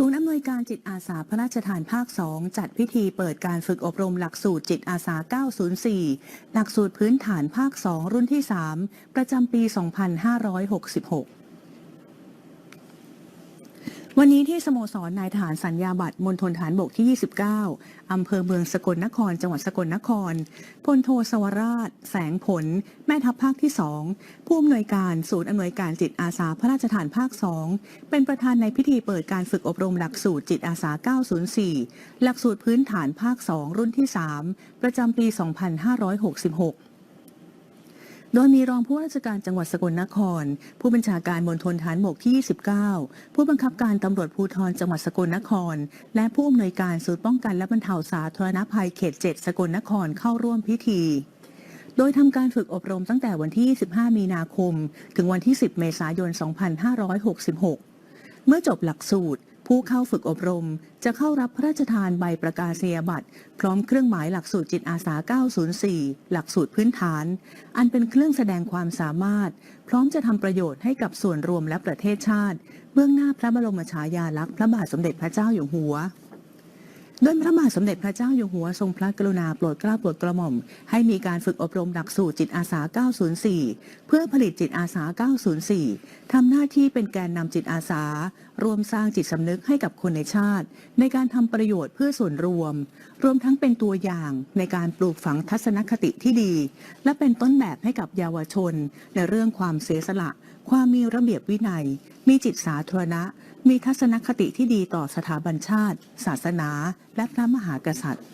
ศูนย์อำนวยการจิตอาสาพระราชทานภาค 2 จัดพิธีเปิดการฝึกอบรมหลักสูตรจิตอาสา 904 หลักสูตรพื้นฐานภาค 2 รุ่นที่ 3 ประจำปี 2566 วันนี้ที่สโมสรนายทหารสัญญาบัตรมณฑลฐานบกที่ 29 อำเภอเมืองสกลนคร จังหวัดสกลนคร พลโทสวราช แสงผล แม่ทัพภาคที่ 2 ผู้อำนวยการศูนย์อำนวยการจิตอาสาพระราชทานภาค 2 เป็นประธานในพิธีเปิดการฝึกอบรมหลักสูตรจิตอาสา 904 หลักสูตรพื้นฐานภาค 2 รุ่นที่ 3 ประจำปี 2566 โดยมีรองผู้ว่าราชการจังหวัดสกลนคร ผู้บัญชาการมณฑลฐานบกที่ 29 ผู้บังคับการตำรวจภูธรจังหวัดสกลนคร และผู้อำนวยการศูนย์ป้องกันและบรรเทาสาธารณภัยเขต 7 สกลนครเข้าร่วมพิธี โดยทำการฝึกอบรมตั้งแต่วันที่ 25 มีนาคม ถึงวันที่ 10 เมษายน 2566 เมื่อจบหลักสูตร ผู้เข้าฝึกอบรม จะเข้ารับพระราชทานใบประกาศนียบัตร พร้อมเครื่องหมายหลักสูตรจิตอาสา 904 หลักสูตรพื้นฐาน อันเป็นเครื่องแสดงความสามารถ พร้อมจะทำประโยชน์ให้กับส่วนรวมและประเทศชาติ เบื้องหน้าพระบรมฉายาลักษณ์พระบาทสมเด็จพระเจ้าอยู่หัว โดยพระบาทสมเด็จพระเจ้าอยู่หัวทรงพระกรุณาโปรดเกล้าโปรดกระหม่อม ให้มีการฝึกอบรมหลักสูตรจิตอาสา 904 เพื่อผลิตจิตอาสา 904 ทำหน้าที่เป็นแกนนำจิตอาสารวมสร้างจิตสำนึกให้กับคนในชาติ ในการทำประโยชน์เพื่อส่วนรวม รวมทั้งเป็นตัวอย่างในการปลูกฝังทัศนคติที่ดี และเป็นต้นแบบให้กับเยาวชน ในเรื่องความเสียสละ ความมีระเบียบวินัย มีจิตสาธารณะ มีทัศนคติที่ดีต่อสถาบันชาติ ศาสนา และพระมหากษัตริย์